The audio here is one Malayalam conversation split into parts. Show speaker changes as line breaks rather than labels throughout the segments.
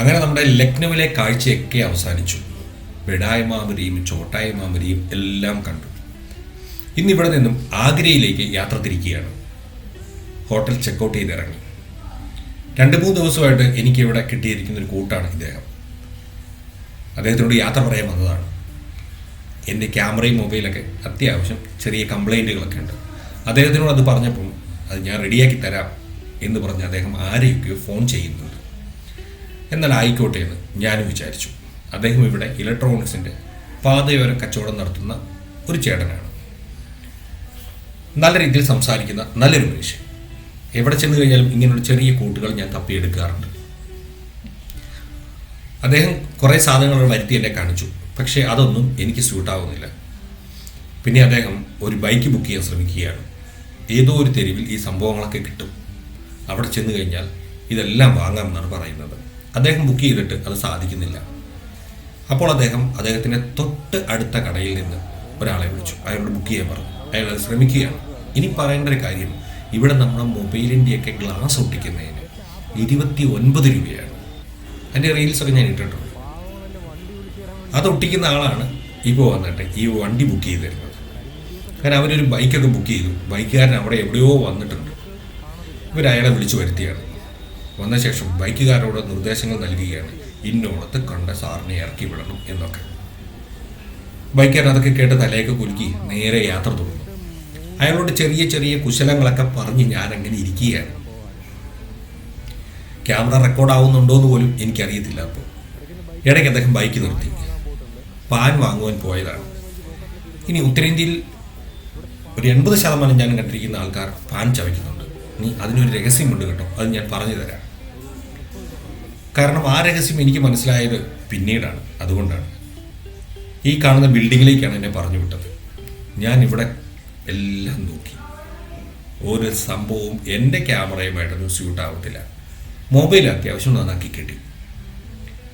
അങ്ങനെ നമ്മുടെ ലക്നൌവിലെ കാഴ്ചയൊക്കെ അവസാനിച്ചു. ബെഡായ് മാമരിയും ചോട്ടായ് മാമരിയും എല്ലാം കണ്ടു. ഇന്നിവിടെ നിന്നും ആഗ്രയിലേക്ക് യാത്ര തിരിക്കുകയാണ്. ഹോട്ടൽ ചെക്കൗട്ട് ചെയ്ത് ഇറങ്ങി രണ്ട് മൂന്ന് ദിവസമായിട്ട് എനിക്ക് ഇവിടെ കിട്ടിയിരിക്കുന്ന ഒരു കൂട്ടാണ് ഇദ്ദേഹം. അദ്ദേഹത്തിനോട് യാത്ര പറയാൻ വന്നതാണ്. എന്റെ ക്യാമറയും മൊബൈലൊക്കെ അത്യാവശ്യം ചെറിയ കംപ്ലൈന്റുകളൊക്കെ ഉണ്ട്. അദ്ദേഹത്തിനോട് അത് പറഞ്ഞപ്പോൾ അത് ഞാൻ റെഡിയാക്കി തരാം എന്ന് പറഞ്ഞ് അദ്ദേഹം ആരെയൊക്കെയോ ഫോൺ ചെയ്യുന്നുണ്ട് എന്നാൽ ആയിക്കോട്ടെ എന്ന് ഞാനും വിചാരിച്ചു. അദ്ദേഹം ഇവിടെ ഇലക്ട്രോണിക്സിന്റെ പാതയോര കച്ചവടം നടത്തുന്ന ഒരു ചേട്ടനാണ്. നല്ല രീതിയിൽ സംസാരിക്കുന്ന നല്ലൊരു മനുഷ്യൻ. എവിടെ ചെന്ന് കഴിഞ്ഞാലും ഇങ്ങനെയുള്ള ചെറിയ കൂട്ടുകൾ ഞാൻ തപ്പിയെടുക്കാറുണ്ട്. അദ്ദേഹം കുറേ സാധനങ്ങൾ വരുത്തി എന്നെ കാണിച്ചു. പക്ഷേ അതൊന്നും എനിക്ക് സ്യൂട്ടാവുന്നില്ല. പിന്നെ അദ്ദേഹം ഒരു ബൈക്ക് ബുക്ക് ചെയ്യാൻ ശ്രമിക്കുകയാണ്. ഏതോ ഒരു തെരുവിൽ ഈ സംഭവങ്ങളൊക്കെ കിട്ടും. അവിടെ ചെന്ന് കഴിഞ്ഞാൽ ഇതെല്ലാം വാങ്ങാമെന്നാണ് പറയുന്നത്. അദ്ദേഹം ബുക്ക് ചെയ്തിട്ട് അത് സാധിക്കുന്നില്ല. അപ്പോൾ അദ്ദേഹം അദ്ദേഹത്തിന്റെ തൊട്ട് അടുത്ത കടയിൽ നിന്ന് ഒരാളെ വിളിച്ചു. അയാളോട് ബുക്ക് ചെയ്യാൻ പറഞ്ഞു. അയാൾ അത് ശ്രമിക്കുകയാണ്. ഇനി പറയേണ്ട ഒരു കാര്യം ഇവിടെ നമ്മുടെ മൊബൈലിന്റെയൊക്കെ ഗ്ലാസ് ഒട്ടിക്കുന്നതിന് ഇരുപത്തി ഒൻപത് രൂപയാണ്. അതിന്റെ റീൽസൊക്കെ ഞാൻ ഇട്ടിട്ടുണ്ട്. അത് ഒട്ടിക്കുന്ന ആളാണ് ഇപ്പോൾ വന്നിട്ട് ഈ വണ്ടി ബുക്ക് ചെയ്ത് തരുന്നത്. കാരണം അവരൊരു ബൈക്കൊക്കെ ബുക്ക് ചെയ്തു. ബൈക്കുകാരൻ അവിടെ എവിടെയോ വന്നിട്ടുണ്ട്. ഇവർ അയാളെ വിളിച്ചു വരുത്തിയാണ്. വന്ന ശേഷം ബൈക്കുകാരോട് നിർദ്ദേശങ്ങൾ നൽകുകയാണ്. ഇന്നോളത്ത് കണ്ട സാറിനെ ഇറക്കി വിടണം എന്നൊക്കെ. ബൈക്കുകാർ അതൊക്കെ കേട്ട് തലയൊക്കെ കുലുക്കി നേരെ യാത്ര തുടങ്ങും. അയാളോട് ചെറിയ ചെറിയ കുശലങ്ങളൊക്കെ പറഞ്ഞ് ഞാൻ അങ്ങനെ ഇരിക്കുകയാണ്. ക്യാമറ റെക്കോർഡ് ആവുന്നുണ്ടോ എന്ന് പോലും എനിക്കറിയത്തില്ല അപ്പോൾ. ഇടയ്ക്ക് അദ്ദേഹം ബൈക്ക് നിർത്തി. പാൻ വാങ്ങുവാൻ പോയതാണ്. ഇനി ഉത്തരേന്ത്യയിൽ ഒരു എൺപത് ശതമാനം ഞാൻ കണ്ടിരിക്കുന്ന ആൾക്കാർ പാൻ ചവയ്ക്കുന്നുണ്ട്. ഇനി അതിനൊരു രഹസ്യമുണ്ട് കേട്ടോ. അത് ഞാൻ പറഞ്ഞു തരാം. കാരണം ആ രഹസ്യം എനിക്ക് മനസ്സിലായത് പിന്നീടാണ് അതുകൊണ്ടാണ്. ഈ കാണുന്ന ബിൽഡിങ്ങിലേക്കാണ് എന്നെ പറഞ്ഞു വിട്ടത്. ഞാൻ ഇവിടെ എല്ലാം നോക്കി. ഒരു സംഭവവും എന്റെ ക്യാമറയുമായിട്ടൊന്നും സ്യൂട്ട് ആവത്തില്ല. മൊബൈൽ അത്യാവശ്യം നന്നാക്കി കിട്ടി.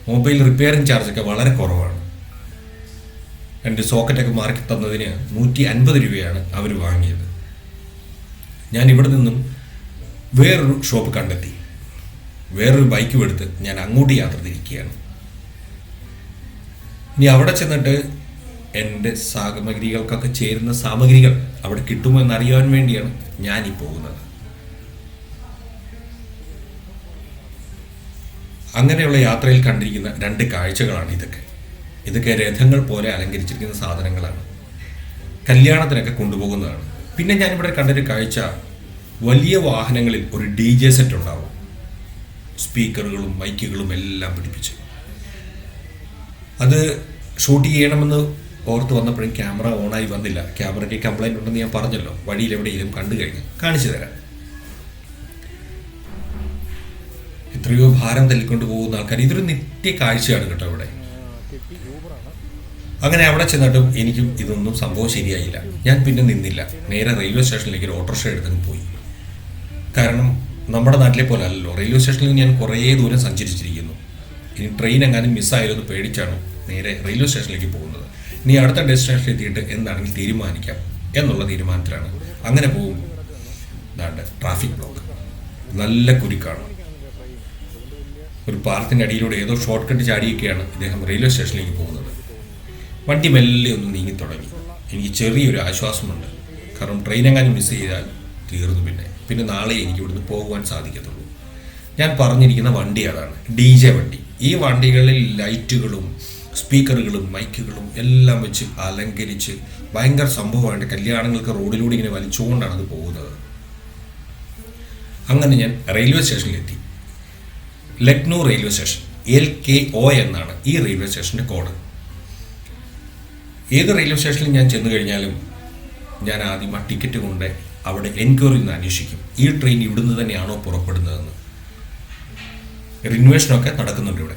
മൊബൈൽ റിപ്പയറിംഗ് ചാർജൊക്കെ വളരെ കുറവാണ്. എന്റെ സോക്കറ്റൊക്കെ മാർക്കി തന്നതിന് നൂറ്റി അൻപത് രൂപയാണ് അവർ വാങ്ങിയത്. ഞാൻ ഇവിടെ നിന്നും വേറൊരു ഷോപ്പ് കണ്ടെത്തി. വേറൊരു ബൈക്കും എടുത്ത് ഞാൻ അങ്ങോട്ട് യാത്ര തിരിക്കുകയാണ്. ഇനി അവിടെ ചെന്നിട്ട് എന്റെ സാമഗ്രികൾക്കൊക്കെ ചേരുന്ന സാമഗ്രികൾ അവിടെ കിട്ടുമോ എന്നറിയാൻ വേണ്ടിയാണ് ഞാൻ ഈ പോകുന്നത്. അങ്ങനെയുള്ള യാത്രയിൽ കണ്ടിരിക്കുന്ന രണ്ട് കാഴ്ചകളാണ് ഇതൊക്കെ. ഇതൊക്കെ രഥങ്ങൾ പോലെ അലങ്കരിച്ചിരിക്കുന്ന സാധനങ്ങളാണ്. കല്യാണത്തിനൊക്കെ കൊണ്ടുപോകുന്നതാണ്. പിന്നെ ഞാനിവിടെ കണ്ടൊരു കാഴ്ച. വലിയ വാഹനങ്ങളിൽ ഒരു ഡി ജെ സെറ്റ് ഉണ്ടാവും. സ്പീക്കറുകളും മൈക്കുകളും എല്ലാം പിടിപ്പിച്ച്. അത് ഷൂട്ട് ചെയ്യണമെന്ന് ഓർത്ത് വന്നപ്പോഴും ക്യാമറ ഓണായി വന്നില്ല. ക്യാമറയ്ക്ക് കംപ്ലൈന്റ് ഉണ്ടെന്ന് ഞാൻ പറഞ്ഞല്ലോ. വഴിയിൽ എവിടെയെങ്കിലും കണ്ടു കഴിഞ്ഞു കാണിച്ചു തരാം. എത്രയോ ഭാരം തല്ലിക്കൊണ്ട് പോകുന്ന ആൾക്കാർ. ഇതൊരു നിത്യ കാഴ്ചയാണ് കേട്ടോ അവിടെ. അങ്ങനെ അവിടെ ചെന്നിട്ടും എനിക്കും ഇതൊന്നും സംഭവം ശരിയായില്ല. ഞാൻ പിന്നെ നിന്നില്ല. നേരെ റെയിൽവേ സ്റ്റേഷനിലേക്ക് ഒരു ഓട്ടോറിക്ഷ എടുത്തങ്ങ് പോയി. കാരണം നമ്മുടെ നാട്ടിലെ പോലെ അല്ലല്ലോ. റെയിൽവേ സ്റ്റേഷനിൽ ഞാൻ കുറേ ദൂരം സഞ്ചരിച്ചിരിക്കുന്നു. ഇനി ട്രെയിൻ എങ്ങാനും മിസ്സായാലോ പേടിച്ചാണ് നേരെ റെയിൽവേ സ്റ്റേഷനിലേക്ക് പോകുന്നത്. ഇനി അടുത്ത ഡെസ്റ്റിനേഷനിൽ എത്തിയിട്ട് എന്താണെങ്കിൽ തീരുമാനിക്കാം എന്നുള്ള തീരുമാനത്തിലാണ്. അങ്ങനെ പോകും. ഇതാണ്ട് ട്രാഫിക് ബ്ലോക്ക് നല്ല കുരുക്കാണ്. ഒരു പാലത്തിന്റെ അടിയിലൂടെ ഏതോ ഷോർട്ട് കട്ട് ചാടിയൊക്കെയാണ് ഇദ്ദേഹം റെയിൽവേ സ്റ്റേഷനിലേക്ക് പോകുന്നത്. വണ്ടി മെല്ലെ ഒന്ന് നീങ്ങി തുടങ്ങി. എനിക്ക് ചെറിയൊരു ആശ്വാസമുണ്ട്. കാരണം ട്രെയിൻ എങ്ങാനും മിസ് ചെയ്താൽ തീർന്നു പിന്നെ. പിന്നെ നാളെ എനിക്ക് ഇവിടുന്ന് പോകുവാൻ സാധിക്കത്തുള്ളൂ. ഞാൻ പറഞ്ഞിരിക്കുന്ന വണ്ടി അതാണ് ഡി ജെ വണ്ടി. ഈ വണ്ടികളിൽ ലൈറ്റുകളും സ്പീക്കറുകളും മൈക്കുകളും എല്ലാം വെച്ച് അലങ്കരിച്ച് ഭയങ്കര സംഭവമായിട്ട് കല്യാണങ്ങൾക്ക് റോഡിലൂടെ ഇങ്ങനെ വലിച്ചുകൊണ്ടാണ് അത് പോകുന്നത്. അങ്ങനെ ഞാൻ റെയിൽവേ സ്റ്റേഷനിലെത്തി. Lucknow railway station L K O എന്നാണ് ഈ റെയിൽവേ സ്റ്റേഷന്റെ കോഡ്. ഏത് റെയിൽവേ സ്റ്റേഷനിൽ ഞാൻ ചെന്ന് കഴിഞ്ഞാലും ഞാൻ ആദ്യം ആ ടിക്കറ്റ് കൊണ്ട് അവിടെ എൻക്വയറി നിന്ന് അന്വേഷിക്കും. ഈ ട്രെയിൻ ഇവിടുന്ന് തന്നെയാണോ പുറപ്പെടുന്നതെന്ന്. റിനുവേഷനൊക്കെ നടക്കുന്നുണ്ട് ഇവിടെ.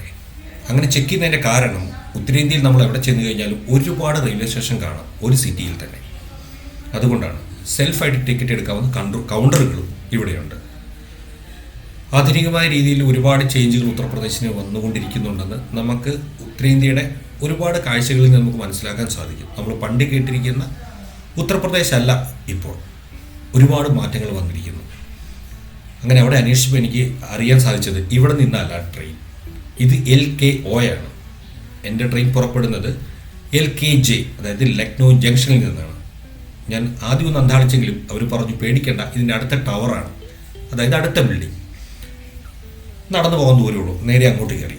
അങ്ങനെ ചെക്ക് ചെയ്യുന്നതിന്റെ കാരണം ഉത്തരേന്ത്യയിൽ നമ്മൾ എവിടെ ചെന്ന് കഴിഞ്ഞാലും ഒരുപാട് റെയിൽവേ സ്റ്റേഷൻ കാണാം. ഒരു സിറ്റിയിൽ തന്നെ. അതുകൊണ്ടാണ് സെൽഫായിട്ട് ടിക്കറ്റ് എടുക്കാവുന്ന കൗണ്ടർ കൗണ്ടറുകളും ഇവിടെയുണ്ട്. ആധുനികമായ രീതിയിൽ ഒരുപാട് ചേഞ്ചുകൾ ഉത്തർപ്രദേശിന് വന്നുകൊണ്ടിരിക്കുന്നുണ്ടെന്ന് നമുക്ക് ഉത്തരേന്ത്യയുടെ ഒരുപാട് കാഴ്ചകളിൽ നമുക്ക് മനസ്സിലാക്കാൻ സാധിക്കും. നമ്മൾ പണ്ട് കേട്ടിരിക്കുന്ന ഉത്തർപ്രദേശ് അല്ല ഇപ്പോൾ. ഒരുപാട് മാറ്റങ്ങൾ വന്നിരിക്കുന്നു. അങ്ങനെ അവിടെ അന്വേഷിച്ചപ്പോൾ എനിക്ക് അറിയാൻ സാധിച്ചത് ഇവിടെ നിന്നല്ല ട്രെയിൻ ഇത് എൽ കെ ഒ ആണ്. എന്റെ ട്രെയിൻ പുറപ്പെടുന്നത് എൽ കെ ജെ അതായത് ലക്നൗ ജംഗ്ഷനിൽ നിന്നാണ്. ഞാൻ ആദ്യം ഒന്ന് അന്താളിച്ചെങ്കിലും അവർ പറഞ്ഞു പേടിക്കേണ്ട ഇതിന്റെ അടുത്ത ടവറാണ് അതായത് അടുത്ത ബിൽഡിംഗ് നടന്നു പോകാൻ ദൂരമുള്ളൂ നേരെ അങ്ങോട്ട് കയറി.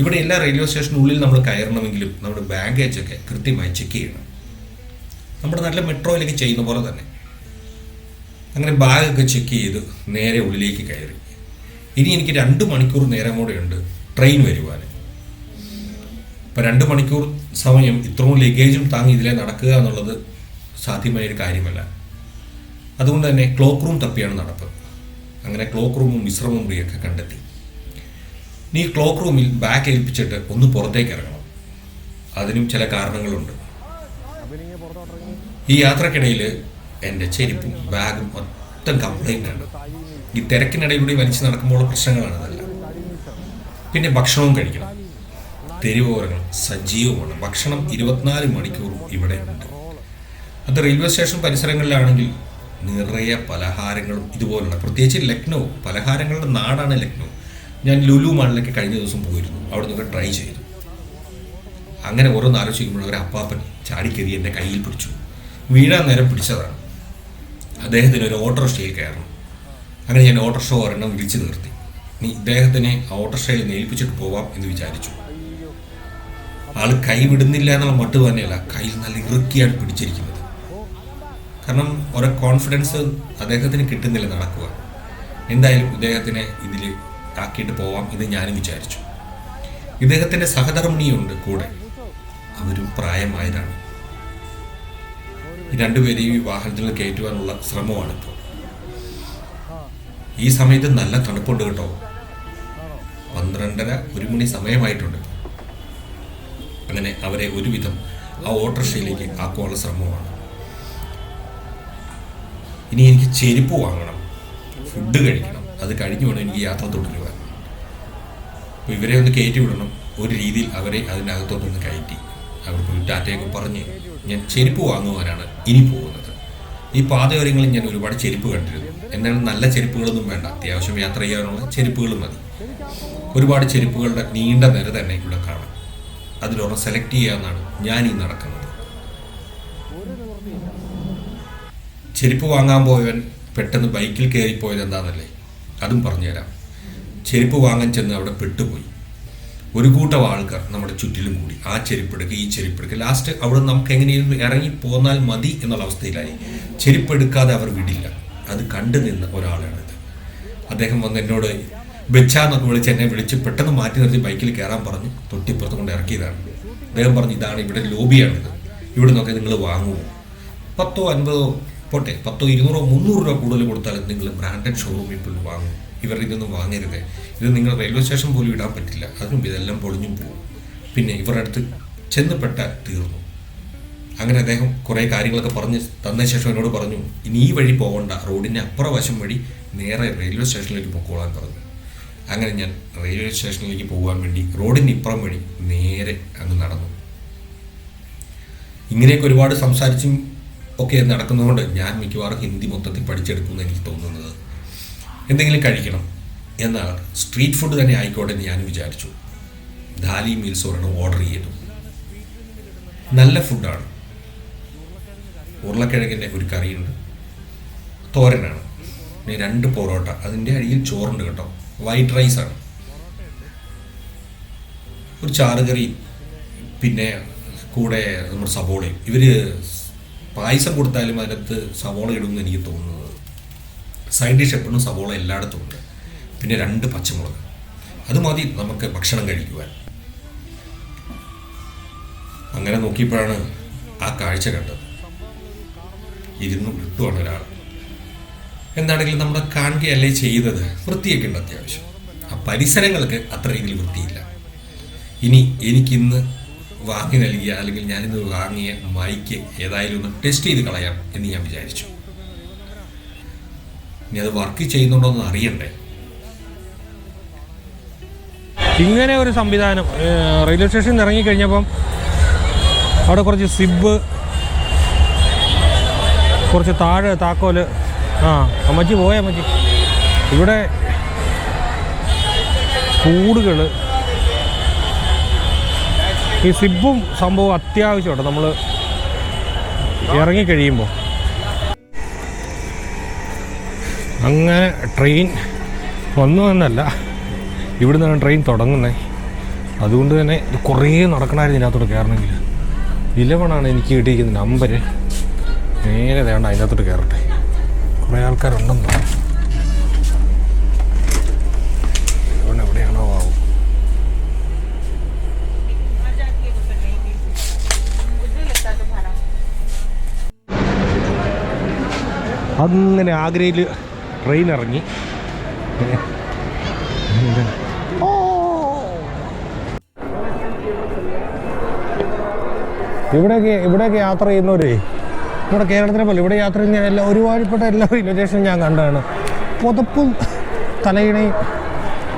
ഇവിടെ എല്ലാ റെയിൽവേ സ്റ്റേഷനുള്ളിൽ നമ്മൾ കയറണമെങ്കിലും നമ്മുടെ ബാഗേജൊക്കെ കൃത്യമായി ചെക്ക് ചെയ്യണം. നമ്മുടെ നല്ല മെട്രോയിലേക്ക് ചെയ്യുന്ന പോലെ തന്നെ. അങ്ങനെ ബാഗൊക്കെ ചെക്ക് ചെയ്ത് നേരെ ഉള്ളിലേക്ക് കയറി. ഇനി എനിക്ക് രണ്ട് മണിക്കൂർ നേരം കൂടെ ഉണ്ട് ട്രെയിൻ വരുവാൻ ഇപ്പം രണ്ട് മണിക്കൂർ സമയം ഇത്രയും ലഗേജും താങ്ങി ഇതിലെ നടക്കുക എന്നുള്ളത് സാധ്യമായ ഒരു കാര്യമല്ല. അതുകൊണ്ട് തന്നെ ക്ലോക്ക് റൂം തപ്പിയാണ് നടപ്പ്. അങ്ങനെ ക്ലോക്ക് റൂമും വിശ്രമ മുറിയൊക്കെ കണ്ടെത്തി. നീ ക്ലോക്ക് റൂമിൽ ബാഗ് ഏൽപ്പിച്ചിട്ട് ഒന്ന് പുറത്തേക്ക് ഇറങ്ങണം. അതിനും ചില കാരണങ്ങളുണ്ട്. ഈ യാത്രക്കിടയിൽ എന്റെ ചെരുപ്പും ബാഗും മൊത്തം കംപ്ലൈന്റ് ആണ്. ഈ തിരക്കിനിടയിലൂടെ വലിച്ചു നടക്കുമ്പോൾ പ്രശ്നങ്ങളാണ് അതല്ല. പിന്നെ ഭക്ഷണവും കഴിക്കണം. തെരുവോരങ്ങൾ സജീവമാണ്. ഭക്ഷണം ഇരുപത്തിനാല് മണിക്കൂറും ഇവിടെ ഉണ്ട്. അത് റെയിൽവേ സ്റ്റേഷൻ പരിസരങ്ങളിലാണെങ്കിൽ നിറയെ പലഹാരങ്ങളും ഇതുപോലുള്ള പ്രത്യേകിച്ച് ലക്നൗ പലഹാരങ്ങളുടെ നാടാണ് ലക്നൗ. ഞാൻ ലുലു മാളിലേക്ക് കഴിഞ്ഞ ദിവസം പോയിരുന്നു. അവിടെ നിന്നൊക്കെ ട്രൈ ചെയ്തു. അങ്ങനെ ഓരോന്ന് ആലോചിക്കുമ്പോൾ ഒരു അപ്പാപ്പൻ ചാടിക്കരി എന്റെ കയ്യിൽ പിടിച്ചു. വീഴാൻ നേരം പിടിച്ചതാണ്. അദ്ദേഹത്തിന് ഒരു ഓട്ടോറിക്ഷയിൽ കയറണം. അങ്ങനെ ഞാൻ ഓട്ടോറിക്ഷ ഒരെണ്ണം വിളിച്ചു നിർത്തി. നീ ഇദ്ദേഹത്തിനെ ഓട്ടോറിക്ഷയിൽ നേൽപ്പിച്ചിട്ട് പോവാം എന്ന് വിചാരിച്ചു. ആൾ കൈ വിടുന്നില്ല എന്നുള്ള മട്ട് തന്നെയല്ല കയ്യിൽ നല്ല ഇറുക്കിയാണ് പിടിച്ചിരിക്കുന്നത്. കാരണം ഓരോ കോൺഫിഡൻസ് അദ്ദേഹത്തിന് കിട്ടുന്നില്ല നടക്കുക. എന്തായാലും ഇദ്ദേഹത്തിനെ ഇതിൽ ആക്കിയിട്ട് പോവാം എന്ന് ഞാനും വിചാരിച്ചു. ഇദ്ദേഹത്തിന്റെ സഹധർമ്മിണിയുണ്ട് കൂടെ. അവരും പ്രായമായതാണ്. രണ്ടുപേരെയും ഈ വാഹനത്തിൽ കയറ്റുവാനുള്ള ശ്രമമാണ് ഇപ്പോൾ ഈ സമയത്ത് നല്ല തണുപ്പുണ്ട് കേട്ടോ. പന്ത്രണ്ടര ഒരു മണി സമയമായിട്ടുണ്ട്. അങ്ങനെ അവരെ ഒരുവിധം ആ ഓട്ടോറിക്ഷയിലേക്ക് ആക്കുവാനുള്ള ശ്രമമാണ്. ഇനി എനിക്ക് ചെരുപ്പ് വാങ്ങണം ഫുഡ് കഴിക്കണം അത് കഴിഞ്ഞു വേണം എനിക്ക് യാത്ര തുടരുവാൻ. ഇവരെ ഒന്ന് കയറ്റി വിടണം. ഒരു രീതിയിൽ അവരെ അതിനകത്തോട്ടൊന്ന് കയറ്റി. അവർക്ക് ടാറ്റയൊക്കെ പറഞ്ഞ് ഞാൻ ചെരുപ്പ് വാങ്ങുവാനാണ് ഇനി പോകുന്നത്. ഈ പാതയോരങ്ങളിൽ ഞാൻ ഒരുപാട് ചെരുപ്പ് കണ്ടിരുന്നു. എന്നാൽ നല്ല ചെരുപ്പുകളൊന്നും വേണ്ട. അത്യാവശ്യം യാത്ര ചെയ്യാനുള്ള ചെരുപ്പുകൾ മതി. ഒരുപാട് ചെരുപ്പുകളുടെ നീണ്ട നിര തന്നെ ഇവിടെ കാണാം. അതിലൊന്ന് സെലക്ട് ചെയ്യാമെന്നാണ് ഞാൻ ഈ നടക്കുന്നത്. ചെരുപ്പ് വാങ്ങാൻ പോയവൻ പെട്ടെന്ന് ബൈക്കിൽ കയറിപ്പോയത് എന്താണെന്നല്ലേ അതും പറഞ്ഞുതരാം. ചെരുപ്പ് വാങ്ങാൻ ചെന്ന് അവിടെ പെട്ടുപോയി. ഒരു കൂട്ടം ആൾക്കാർ നമ്മുടെ ചുറ്റിലും കൂടി ആ ചെരുപ്പെടുക്കുക ഈ ചെരുപ്പെടുക്കുക ലാസ്റ്റ് അവിടെ നമുക്ക് എങ്ങനെയും ഇറങ്ങി പോന്നാൽ മതി എന്നുള്ള അവസ്ഥയിലായി. ചെരുപ്പെടുക്കാതെ അവർ വിടില്ല. അത് കണ്ടു നിന്ന ഒരാളാണിത് അദ്ദേഹം വന്ന് എന്നോട് ബെച്ചാന്നൊക്കെ വിളിച്ച് എന്നെ വിളിച്ച് പെട്ടെന്ന് മാറ്റി നിർത്തി ബൈക്കിൽ കയറാൻ പറഞ്ഞു. തൊട്ടിപ്പുറത്ത് കൊണ്ട് ഇറക്കിയതാണ്. അദ്ദേഹം പറഞ്ഞു ഇതാണ് ഇവിടെ ലോബിയാണിത്. ഇവിടെ നിന്നൊക്കെ നിങ്ങൾ വാങ്ങുമോ പത്തോ അൻപതോ പോട്ടെ പത്തോ ഇരുന്നൂറോ മുന്നൂറ് രൂപ കൂടുതൽ കൊടുത്താലും നിങ്ങൾ ബ്രാൻഡഡ് ഷോറൂമിൽ പോയി വാങ്ങും. ഇവരുടെ ഇതൊന്നും വാങ്ങരുത്. ഇത് നിങ്ങൾ റെയിൽവേ സ്റ്റേഷൻ പോലും ഇടാൻ പറ്റില്ല. അതിനും ഇതെല്ലാം പൊളിഞ്ഞും പോകും. പിന്നെ ഇവരുടെ അടുത്ത് ചെന്നപ്പെട്ട തീർന്നു. അങ്ങനെ അദ്ദേഹം കുറേ കാര്യങ്ങളൊക്കെ പറഞ്ഞ് തന്ന ശേഷം എന്നോട് പറഞ്ഞു ഇനി ഈ വഴി പോകണ്ട. റോഡിന്റെ അപ്പുറ വശം വഴി നേരെ റെയിൽവേ സ്റ്റേഷനിലേക്ക് പൊക്കോളാൻ പറഞ്ഞു. അങ്ങനെ ഞാൻ റെയിൽവേ സ്റ്റേഷനിലേക്ക് പോകാൻ വേണ്ടി റോഡിന്റെ ഇപ്പുറം വഴി നേരെ അങ്ങ് നടന്നു. ഇങ്ങനെയൊക്കെ ഒരുപാട് സംസാരിച്ചും ഒക്കെ നടക്കുന്നതുകൊണ്ട് ഞാൻ മിക്കവാറും ഹിന്ദി മൊത്തത്തിൽ പഠിച്ചെടുക്കുമെന്ന് എനിക്ക് തോന്നുന്നത്. എന്തെങ്കിലും കഴിക്കണം. എന്നാൽ സ്ട്രീറ്റ് ഫുഡ് തന്നെ ആയിക്കോട്ടെ എന്ന് ഞാൻ വിചാരിച്ചു. ദാലി മീൽസ് ഒരെണ്ണം ഓർഡർ ചെയ്തു. നല്ല ഫുഡാണ് ഉരുളക്കിഴങ്ങിന്റെ ഒരു കറിയുണ്ട്. തോരനാണ്. പിന്നെ രണ്ട് പൊറോട്ട. അതിന്റെ അടിയിൽ ചോറുണ്ട് കേട്ടോ. വൈറ്റ് റൈസാണ് ഒരു ചാറുകറി പിന്നെ കൂടെ നമ്മുടെ സവോളയും. ഇവർ പായസം കൊടുത്താലും അതിനകത്ത് സവോള ഇടുമെന്ന് എനിക്ക് തോന്നുന്നത് സൈഡ് ഡിഷ് എപ്പോഴും സവോള എല്ലായിടത്തും ഉണ്ട്. പിന്നെ രണ്ട് പച്ചമുളക്. അത് മതി നമുക്ക് ഭക്ഷണം കഴിക്കുവാൻ. അങ്ങനെ നോക്കിയപ്പോഴാണ് ആ കാഴ്ച കണ്ടത്. ഇരുന്ന് വിട്ടുവാണ് ഒരാൾ. എന്താണെങ്കിലും നമ്മുടെ കാണുകയല്ലേ ചെയ്തത്? വൃത്തിയൊക്കെ ഉണ്ട് അത്യാവശ്യം. ആ പരിസരങ്ങൾക്ക് അത്ര രീതിയിൽ വൃത്തിയില്ല. ഇനി എനിക്കിന്ന് വാങ്ങി നൽകിയ അല്ലെങ്കിൽ ഞാനിന്ന് വാങ്ങിയ മൈക്ക് ഏതായാലും ഒന്ന് ടെസ്റ്റ് ചെയ്ത് കളയാം എന്ന് ഞാൻ വിചാരിച്ചു. ഇനി അത് വർക്ക് ചെയ്യുന്നുണ്ടോ എന്ന് അറിയണ്ടേ.
ഇങ്ങനെ ഒരു സംവിധാനം റെയിൽവേ സ്റ്റേഷനിൽ ഇറങ്ങിക്കഴിഞ്ഞപ്പം അവിടെ കുറച്ച് സിബ് കുറച്ച് താഴെ താക്കോൽ ആ അമ്മച്ചി പോയ അമ്മച്ചി. ഇവിടെ കൂടുകൾ ഈ സിബും സംഭവം അത്യാവശ്യമാണ് നമ്മൾ ഇറങ്ങിക്കഴിയുമ്പോൾ അങ്ങനെ ട്രെയിൻ ഒന്നും എന്നല്ല. നിന്നാണ് ട്രെയിൻ തുടങ്ങുന്നത് അതുകൊണ്ട് തന്നെ കുറേ നടക്കണമായിരുന്നു ഇതിനകത്തോട്ട് കയറണമെങ്കിൽ. ഇലവണാണ് എനിക്ക് കിട്ടിയിരിക്കുന്ന നമ്പർ നേരെ വേണ്ട അതിനകത്തോട്ട് കയറട്ടെ. കുറേ ആൾക്കാരുണ്ടെന്ന് തോന്നുന്നു. അങ്ങനെ ആഗ്രയിൽ ട്രെയിൻ ഇറങ്ങി ഇവിടെയൊക്കെ ഇവിടെയൊക്കെ യാത്ര ചെയ്യുന്നവരേ ഇവിടെ കേരളത്തിനെ പോലെ ഇവിടെ യാത്ര ചെയ്യുന്ന എല്ലാ ഒരുപാടിപ്പെട്ട എല്ലാ റെയിൽവേ സ്റ്റേഷനും ഞാൻ കണ്ടതാണ്. പുതപ്പും തലയിണയും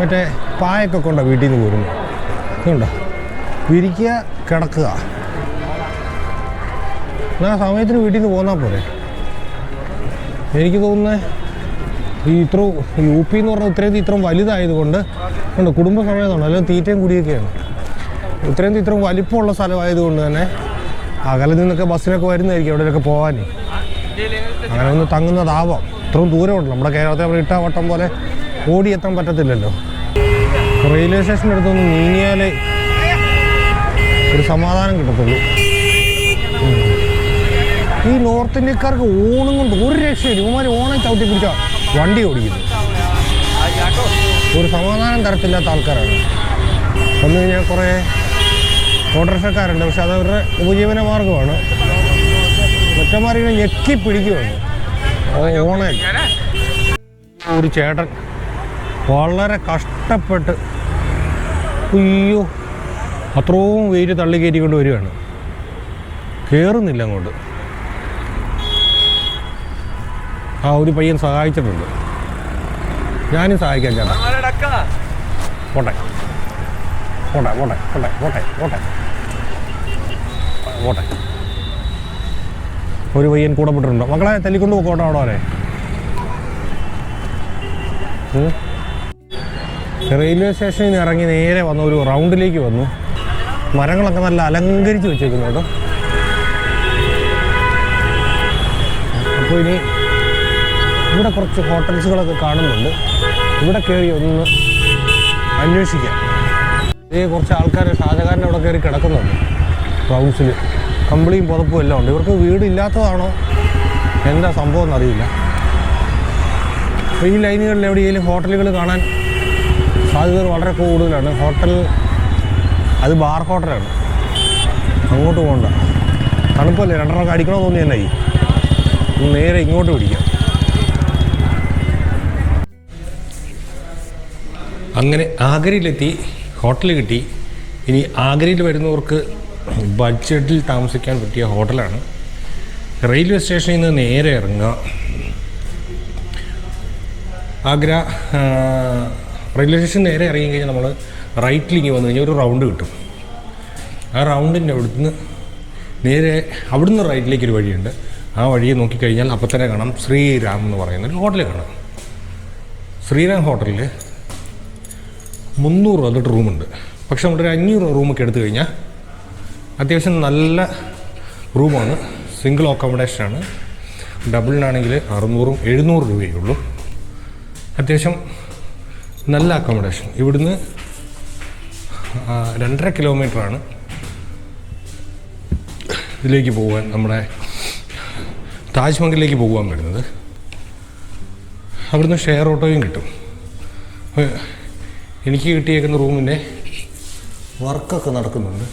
മറ്റേ പായൊക്കെ കൊണ്ട വീട്ടിൽ നിന്ന് പോരുന്നു. ഇതുണ്ടോ? വിരിക്കുക കിടക്കുക. എന്നാ സമയത്തിന് വീട്ടിൽ നിന്ന് പോന്നാൽ പോരെ. എനിക്ക് തോന്നുന്നത് ഈ ഇത്ര യു പി എന്ന് പറഞ്ഞാൽ ഇത്രയും ഇത്രയും വലുതായതുകൊണ്ട് ഉണ്ട് കുടുംബസമേതമാണ് അല്ലെങ്കിൽ തീറ്റയും കുടിയൊക്കെയാണ്. ഉത്തരേന്ത്യ ഇത്രയും വലിപ്പമുള്ള സ്ഥലമായതുകൊണ്ട് തന്നെ അകലെ നിന്നൊക്കെ ബസ്സിനൊക്കെ വരുന്നതായിരിക്കും അവിടെയൊക്കെ പോകാൻ അങ്ങനെ ഒന്ന് തങ്ങുന്നതാവാം. ഇത്രയും ദൂരമുണ്ട്. നമ്മുടെ കേരളത്തിൽ നമ്മൾ ഇട്ടാവട്ടം പോലെ ഓടിയെത്താൻ പറ്റത്തില്ലല്ലോ. റെയിൽവേ സ്റ്റേഷന്റെ അടുത്തൊന്ന് നീങ്ങിയാലേ ഒരു സമാധാനം കിട്ടത്തുള്ളൂ. ഈ നോർത്ത് ഇന്ത്യക്കാർക്ക് ഓണം കൊണ്ട് ഒരു രക്ഷയില്ല. ഇവന്മാർ ഓണം ചവിട്ടി പിടിച്ച വണ്ടി ഓടിക്കുന്നു. ഒരു സമാധാനം തരത്തില്ലാത്ത ആൾക്കാരാണ്. വന്നു കഴിഞ്ഞാൽ കുറേ ഓട്ടോറിക്ഷക്കാരുണ്ട്. പക്ഷെ അതവരുടെ ഉപജീവന മാർഗമാണ്. മറ്റന്മാരിങ്ങനെ ഞെക്കി പിടിക്കുകയാണ് ഓണേ ഒരു ചേട്ടൻ വളരെ കഷ്ടപ്പെട്ട് അയ്യോ അത്രയും വെയിറ്റ് തള്ളി കയറ്റിക്കൊണ്ട് വരികയാണ്. കയറുന്നില്ല അങ്ങോട്ട്. ആ ഒരു പയ്യൻ സഹായിച്ചിട്ടുണ്ട്. ഞാനും സഹായിക്കാം ചേട്ടാ. പോട്ടെ. പോട്ടെ പോട്ടെ പോട്ടെ പോട്ടെ പോട്ടെ. പോട്ടെ. ഒരു പയ്യൻ കൂടെ പെട്ടിട്ടുണ്ടോ. മക്കളെ തല്ലിക്കൊണ്ട് പോക്കോട്ടെ അവിടെ വരെ. റെയിൽവേ സ്റ്റേഷനിൽ നിന്ന് ഇറങ്ങി നേരെ വന്ന ഒരു റൗണ്ടിലേക്ക് വന്നു. മരങ്ങളൊക്കെ നല്ല അലങ്കരിച്ച് വെച്ചേക്കുന്നു കേട്ടോ. അപ്പോൾ ഇനി ഇവിടെ കുറച്ച് ഹോട്ടൽസുകളൊക്കെ കാണുന്നുണ്ട്. ഇവിടെ കയറി ഒന്ന് അന്വേഷിക്കാം. ഇതേ കുറച്ച് ആൾക്കാർ ഷാജഹാന്റെ അവിടെ കയറി കിടക്കുന്നുണ്ട്. ഹൗസിൽ കമ്പിളിയും പുതപ്പും എല്ലാം ഉണ്ട്. ഇവർക്ക് വീടില്ലാത്തതാണോ? എന്താ സംഭവം എന്നറിയില്ല. ഈ ലൈനുകളിൽ എവിടെയെങ്കിലും ഹോട്ടലുകൾ കാണാൻ സാധ്യതകൾ വളരെ കൂടുതലാണ്. ഹോട്ടൽ അത് ബാർ ഹോട്ടലാണ്. അങ്ങോട്ട് പോകണ്ട. തണുപ്പല്ലേ? രണ്ടെണ്ണം അടിക്കണമെന്ന് തന്നെ നേരെ ഇങ്ങോട്ട് പിടിക്കാം. അങ്ങനെ ആഗ്രയിലെത്തി ഹോട്ടൽ കിട്ടി. ഇനി ആഗ്രയിൽ വരുന്നവർക്ക് ബഡ്ജറ്റിൽ താമസിക്കാൻ പറ്റിയ ഹോട്ടലാണ് റെയിൽവേ സ്റ്റേഷനിൽ നിന്ന് നേരെ ഇറങ്ങുക. ആഗ്ര റെയിൽവേ സ്റ്റേഷൻ നേരെ ഇറങ്ങി കഴിഞ്ഞാൽ നമ്മൾ റൈറ്റിലിങ്ങി വന്നു കഴിഞ്ഞാൽ ഒരു റൗണ്ട് കിട്ടും. ആ റൗണ്ടിന്റെ അവിടുന്ന് നേരെ അവിടുന്ന് റൈറ്റിലേക്ക് ഒരു വഴിയുണ്ട്. ആ വഴിയെ നോക്കിക്കഴിഞ്ഞാൽ അപ്പം തന്നെ കാണാം ശ്രീരാം എന്ന് പറയുന്ന ഒരു ഹോട്ടൽ കാണാം. ശ്രീരാം ഹോട്ടലിൽ മുന്നൂറ് വന്നിട്ട് റൂമുണ്ട്. പക്ഷെ നമ്മുടെ ഒരു അഞ്ഞൂറ് റൂമൊക്കെ എടുത്തു കഴിഞ്ഞാൽ അത്യാവശ്യം നല്ല റൂമാണ്. സിംഗിൾ അക്കോമഡേഷനാണ് ഡബിളിനാണെങ്കിൽ അറുന്നൂറും എഴുന്നൂറ് രൂപയേ ഉള്ളൂ. അത്യാവശ്യം നല്ല അക്കോമഡേഷൻ ഇവിടുന്ന് രണ്ടര കിലോമീറ്ററാണ് ഇതിലേക്ക് പോകാൻ നമ്മുടെ താജ്മഹലിലേക്ക് പോകാൻ വരുന്നത്. അവിടുന്ന് ഷെയർ ഓട്ടോയും കിട്ടും. എനിക്ക് കിട്ടിയേക്കുന്ന റൂമിന്റെ വർക്കൊക്കെ നടക്കുന്നുണ്ട്.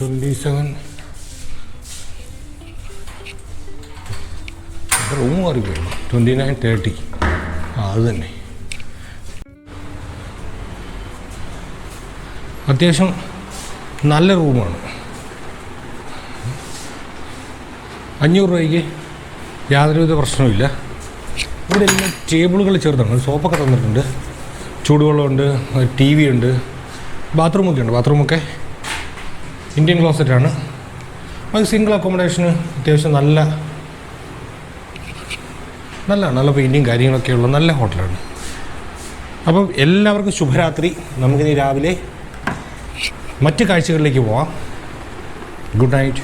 ട്വന്റി സെവൻ റൂം മാറിപ്പോയി. ട്വന്റി നയൻ തേർട്ടി ആ അത് തന്നെ. അത്യാവശ്യം നല്ല റൂമാണ്. അഞ്ഞൂറ് രൂപയ്ക്ക് യാതൊരുവിധ പ്രശ്നവുമില്ല. ഇവിടെ എല്ലാം ടേബിളുകൾ ചേർത്താണ് സോപ്പൊക്കെ തന്നിട്ടുണ്ട്. ചൂടുവെള്ളമുണ്ട് ടി വി ഉണ്ട് ബാത്റൂമൊക്കെ ഉണ്ട് ബാത്റൂമൊക്കെ ഇന്ത്യൻ ക്ലോസറ്റാണ്. അത് സിംഗിൾ അക്കോമഡേഷന് അത്യാവശ്യം നല്ല നല്ല നല്ല പെയിന്റിങ് കാര്യങ്ങളൊക്കെ ഉള്ള നല്ല ഹോട്ടലാണ്. അപ്പം എല്ലാവർക്കും ശുഭരാത്രി. നമുക്കിനി രാവിലെ മറ്റ് കാഴ്ചകളിലേക്ക് പോവാം. Good night.